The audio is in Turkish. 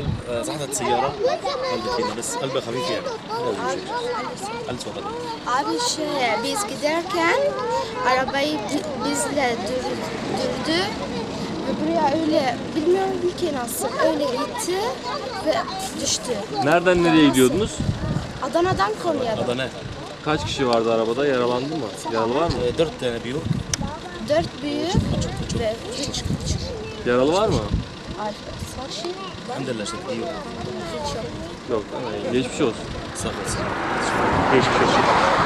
قلب زحمة سيارة قلب فينا بس قلبه خفيف يعني قلب صوتك Abi şey biz giderken arabayı bi- bizle dur, durdu ve buraya öyle bilmiyorum ki nasıl öyle gitti ve düştü. Nereden nereye gidiyordunuz? Adana'dan Konya'ya. أضناه Kaç kişi vardı arabada? Yaralandı mı? Yaralı var mı? درت بيور Dört büyük ve üç küçük. Yaralı var mı? Elhamdülillah işte iyi oldu. Yok, geçmiş olsun. Sağ olasın. Geçmiş olsun.